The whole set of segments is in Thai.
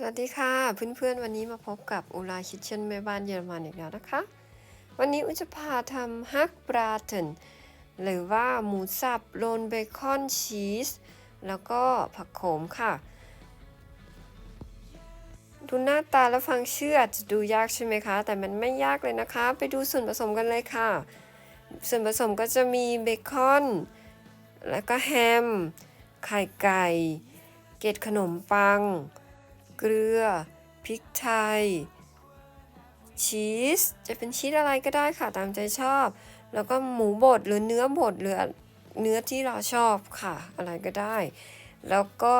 สวัสดีค่ะเพื่อนๆวันนี้มาพบกับอุลาคิทเช่นแม่บ้านเยอรมันอีกแล้วนะคะ วันนี้อุจะพาทำฮักบราเทนหรือว่าหมูสับโรนเบคอนชีส แล้วก็ผักโขมค่ะ ดูหน้าตาและฟังชื่ออาจจะดูยากใช่ไหมคะ แต่มันไม่ยากเลยนะคะ ไปดูส่วนผสมกันเลยค่ะ ส่วนผสมก็จะมีเบคอน แล้วก็แฮม ไข่ไก่ เกล็ดขนมปัง เกลือ พริกไทย ชีส จะเป็นชีสอะไรก็ได้ค่ะตามใจชอบ แล้วก็หมูบดหรือเนื้อบดหรือเนื้อที่เราชอบค่ะ อะไรก็ได้ แล้วก็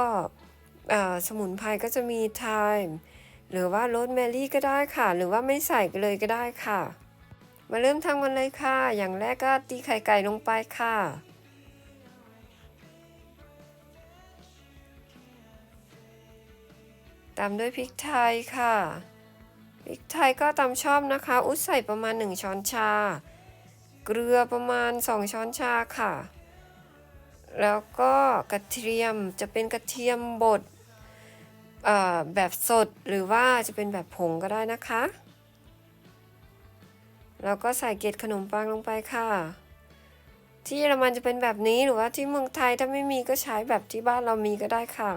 สมุนไพรก็จะมีไทม์หรือว่าโรสแมรี่ก็ได้ค่ะ หรือว่าไม่ใส่เลยก็ได้ค่ะ มาเริ่มทำกันเลยค่ะ อย่างแรกก็ตีไข่ไก่ลงไปค่ะ ตามด้วยพริกไทยค่ะ พริกไทยก็ตามชอบนะคะ อุ้ใส่ประมาณ 1 ช้อนชา เกลือประมาณ 2 ช้อนชาค่ะ แล้วก็กระเทียมจะเป็นกระเทียมบดแบบสดหรือว่าจะเป็นแบบผงก็ได้นะคะ แล้วก็ใส่เกล็ดขนมปังลงไปค่ะ ที่เยอรมันจะเป็นแบบนี้หรือว่าที่เมืองไทยถ้าไม่มีก็ใช้แบบที่บ้านเรามีก็ได้ค่ะ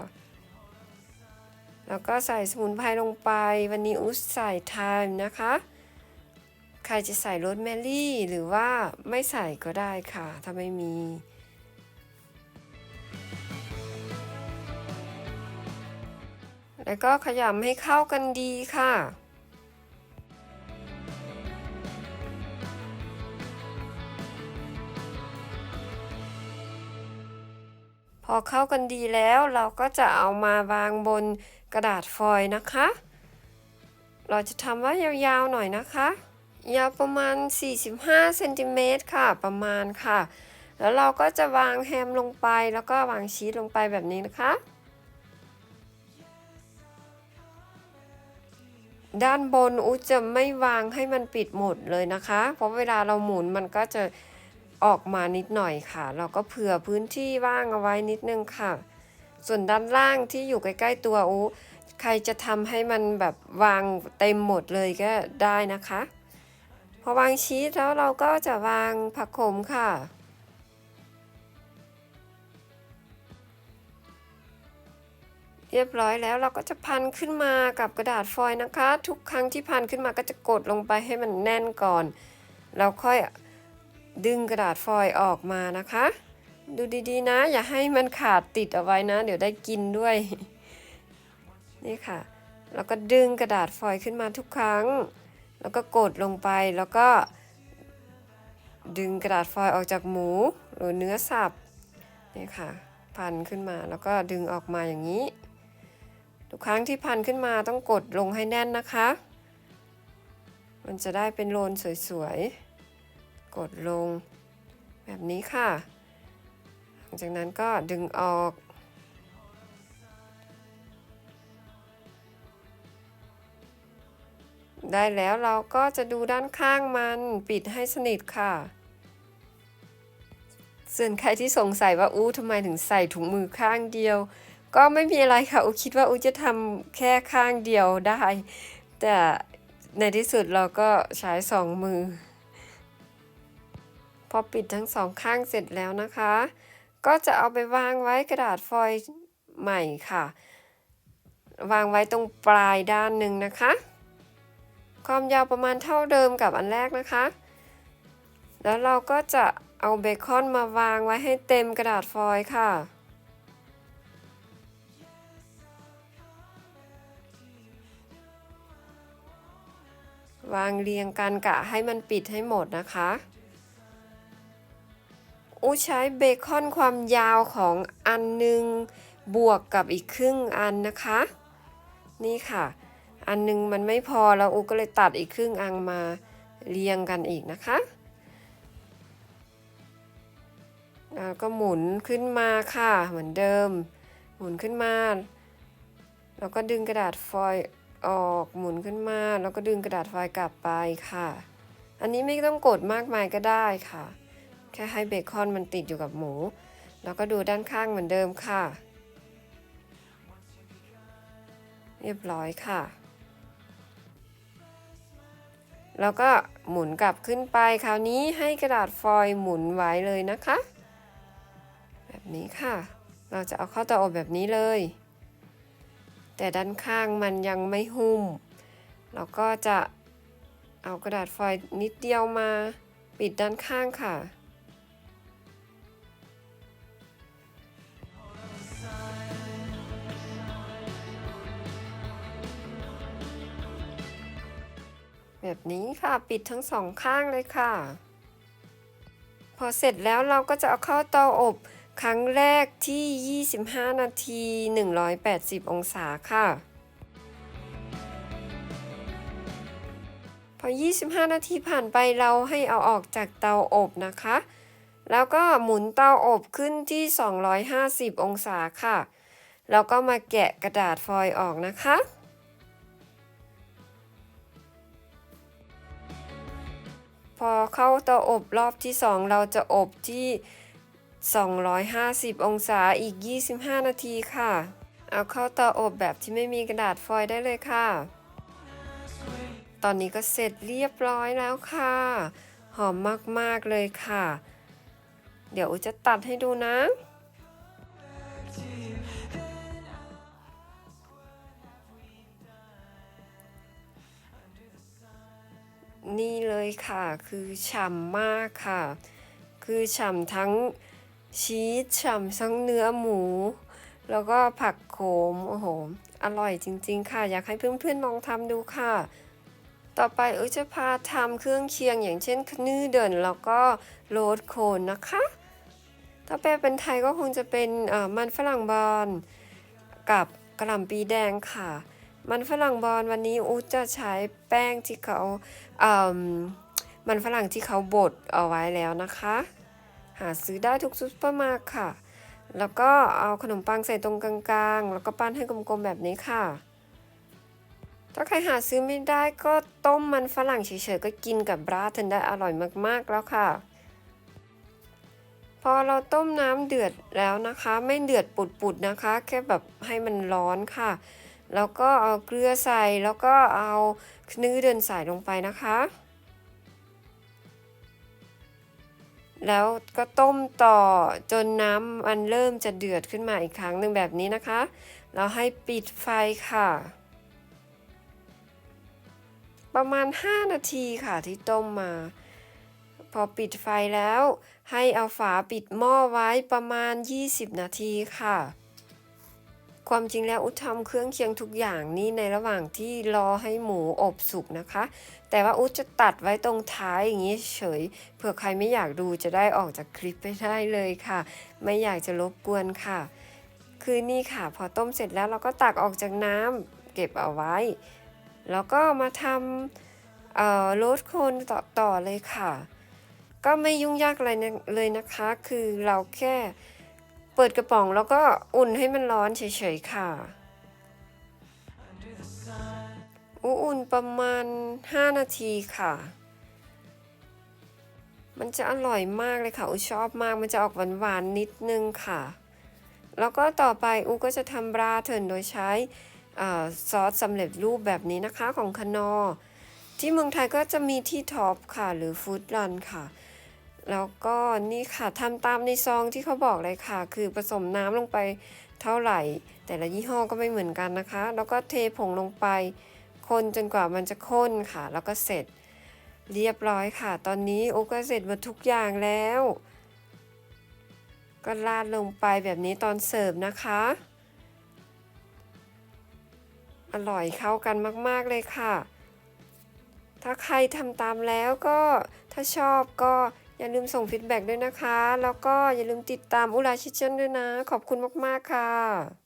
แล้วก็ใส่สมุนไพรลงไป วันนี้อุสใส่ไทม์นะคะ ใครจะใส่โรสแมรี่หรือว่าไม่ใส่ก็ได้ค่ะ ถ้าไม่มีแล้วก็ขยำให้เข้ากันดีค่ะ อเข้ากันดีแล้วเราก็จะเอามาวางบนกระดาษฟอยล์นะคะ เราจะทำว่ายาวๆหน่อยนะคะ ยาวประมาณ 45เซนติเมตรค่ะประมาณค่ะ แล้วเราก็จะวางแฮมลงไปแล้วก็วางชีสลงไปแบบนี้นะคะ ด้านบนอุจะไม่วางให้มันปิดหมดเลยนะคะ เพราะเวลาเราหมุนมันก็จะ ออกมานิดหน่อยค่ะ เราก็เผื่อพื้นที่ว่างเอาไว้นิดนึงค่ะ ส่วนด้านล่างที่อยู่ใกล้ ๆ ตัวอุใครจะทำให้มันแบบวางเต็มหมดเลยก็ได้นะคะ พอวางชีสแล้วเราก็จะวางผักโขมค่ะเรียบร้อยแล้วเราก็จะพันขึ้นมากับกระดาษฟอยล์นะคะ ทุกครั้งที่พันขึ้นมาก็จะกดลงไปให้มันแน่นก่อนแล้วค่อย ดึงกระดาษฟอยล์ออกมานะคะ ดูดีๆนะ อย่าให้มันขาดติดเอาไว้นะ เดี๋ยวได้กินด้วย นี่ค่ะ แล้วก็ดึงกระดาษฟอยล์ขึ้นมาทุกครั้ง แล้วก็กดลงไปแล้วก็ ดึงกระดาษฟอยล์ออกจากหมูหรือเนื้อสับนี่ค่ะ พันขึ้นมาแล้วก็ดึงออกมาอย่างนี้ ทุกครั้งที่พันขึ้นมาต้องกดลงให้แน่นนะคะ มันจะได้เป็นโรนสวยๆ กดลงแบบนี้ค่ะ หลังจากนั้นก็ดึงออก ได้แล้วเราก็จะดูด้านข้างมันปิดให้สนิทค่ะ ส่วนใครที่สงสัยว่าอู้ทำไมถึงใส่ถุงมือข้างเดียว ก็ไม่มีอะไรค่ะอูคิดว่าอูจะทำแค่ข้างเดียวได้ แต่ในที่สุดเราก็ใช้สองมือ พอปิดทั้งสองข้างเสร็จแล้วนะคะ ก็จะเอาไปวางไว้กระดาษฟอยล์ใหม่ค่ะ วางไว้ตรงปลายด้านหนึ่งนะคะ ความยาวประมาณเท่าเดิมกับอันแรกนะคะ แล้วเราก็จะเอาเบคอนมาวางไว้ให้เต็มกระดาษฟอยล์ค่ะวางเรียงกันกะให้มันปิดให้หมดนะคะ อูใช้เบคอนความยาวของอันหนึ่งบวกกับอีกครึ่งอันนะคะ นี่ค่ะ อันหนึงมันไม่พอแล้วอูก็เลยตัดอีกครึ่งอันมาเรียงกันอีกนะคะแล้วก็หมุนขึ้นมาค่ะ เหมือนเดิม หมุนขึ้นมา แล้วก็ดึงกระดาษฟอยล์ออกหมุนขึ้นมา แล้วก็ดึงกระดาษฟอยล์กลับไปค่ะ อันนี้ไม่ต้องกดมากมายก็ได้ค่ะ แค่ให้เบคอนมันติดอยู่กับหมู แล้วก็ดูด้านข้างเหมือนเดิมค่ะ เรียบร้อยค่ะ แล้วก็หมุนกลับขึ้นไปคราวนี้ให้กระดาษฟอยล์หมุนไว้เลยนะคะ แบบนี้ค่ะ เราจะเอาเข้าเตาอบแบบนี้เลย แต่ด้านข้างมันยังไม่หุ้ม เราก็จะเอากระดาษฟอยล์นิดเดียวมา ปิดด้านข้างค่ะ แบบนี้ค่ะปิดทั้งสองข้างเลยค่ะ พอเสร็จแล้วเราก็จะเอาเข้าเตาอบครั้งแรกที่ 25 นาที 180 องศาค่ะ พอ 25 นาทีผ่านไปเราให้เอาออกจากเตาอบนะคะ แล้วก็หมุนเตาอบขึ้นที่ 250 องศาค่ะ แล้วก็มาแกะกระดาษฟอยล์ออกนะคะ อเข้าเตาอบรอบที่ 2 เราจะอบที่ 250 องศาอีก 25 นาทีค่ะ เอาเข้าเตาอบแบบที่ไม่มีกระดาษฟอยล์ได้เลยค่ะ ตอนนี้ก็เสร็จเรียบร้อยแล้วค่ะ หอมมาก ๆ เลยค่ะ เดี๋ยวจะตัดให้ดูนะ นี่เลยค่ะ คือฉ่ำมากค่ะ คือฉ่ำทั้งชีสฉ่ำทั้งเนื้อหมู แล้วก็ผักโขม โอ้โห อร่อยจริง ๆ ค่ะ อยากให้เพื่อนๆลองทำดูค่ะ ต่อไปอุจะพาทำเครื่องเคียงอย่างเช่นขนื้อเดินแล้วก็โรสโคนนะคะ ถ้าแปลเป็นไทยก็คงจะเป็นมันฝรั่งบอลกับกระหล่ำปีแดงค่ะ มันฝรั่งบอลวันนี้อูจะใช้แป้งที่เขาเอ่มมันฝรั่งที่เขาบดเอาไว้แล้วนะคะ หาซื้อได้ทุกซุปเปอร์มาร์ทค่ะ แล้วก็เอาขนมปังใส่ตรงกลางๆ แล้วก็ปั้นให้กลมๆแบบนี้ค่ะ ถ้าใครหาซื้อไม่ได้ก็ต้มมันฝรั่งเฉยๆก็กินกับบราเทนได้อร่อยมากๆแล้วค่ะ พอเราต้มน้ำเดือดแล้วนะคะ ไม่เดือดปุดๆนะคะ แค่แบบให้มันร้อนค่ะ แล้วก็เอาเกลือใส่แล้วก็เอาเนื้อเดินใส่ลงไปนะคะ แล้วก็ต้มต่อจนน้ำมันเริ่มจะเดือดขึ้นมาอีกครั้งหนึ่งแบบนี้นะคะแล้วให้ปิดไฟค่ะ ประมาณ 5 นาทีค่ะที่ต้มมา พอปิดไฟแล้ว ให้เอาฝาปิดหม้อไว้ประมาณ 20 นาทีค่ะ ความจริงแล้วอุททำเครื่องเคียงทุกอย่างนี่ในระหว่างที่รอให้หมูอบสุกนะคะ แต่ว่าอุจะตัดไว้ตรงท้ายอย่างนี้เฉย เผื่อใครไม่อยากดูจะได้ออกจากคลิปไปได้เลยค่ะ ไม่อยากจะรบกวนค่ะ คือนี่ค่ะ พอต้มเสร็จแล้วเราก็ตักออกจากน้ำเก็บเอาไว้ แล้วก็มาทำโรสโคนต่อต่อเลยค่ะ ก็ไม่ยุ่งยากอะไรเลยนะคะ คือเราแค่ เปิดกระป๋องแล้วก็อุ่นให้มันร้อนเฉยๆค่ะอุ่นประมาณ 5 นาทีค่ะ มันจะอร่อยมากเลยค่ะ อูชอบมาก มันจะออกหวานๆนิดนึงค่ะ แล้วก็ต่อไปอูก็จะทำบราเทิร์นโดยใช้อซอสสำเร็จรูปแบบนี้นะคะของคนอ ที่เมืองไทยก็จะมีที่ท็อปค่ะ หรือฟู้ดรันค่ะ แล้วก็นี่ค่ะทำตามในซองที่เขาบอกเลยค่ะ คือผสมน้ำลงไปเท่าไหร่ แต่ละยี่ห้อก็ไม่เหมือนกันนะคะ แล้วก็เทผงลงไป คนจนกว่ามันจะข้นค่ะ แล้วก็เสร็จเรียบร้อยค่ะ ตอนนี้โอก็เสร็จหมดทุกอย่างแล้ว ก็ราดลงไปแบบนี้ตอนเสิร์ฟนะคะ อร่อยเข้ากันมาก ๆ เลยค่ะ ถ้าใครทำตามแล้วก็ถ้าชอบก็ อย่าลืมส่งฟีดแบ็กด้วยนะคะ แล้วก็อย่าลืมติดตามอุราชิเชนด้วยนะ ขอบคุณมาก ๆ ค่ะ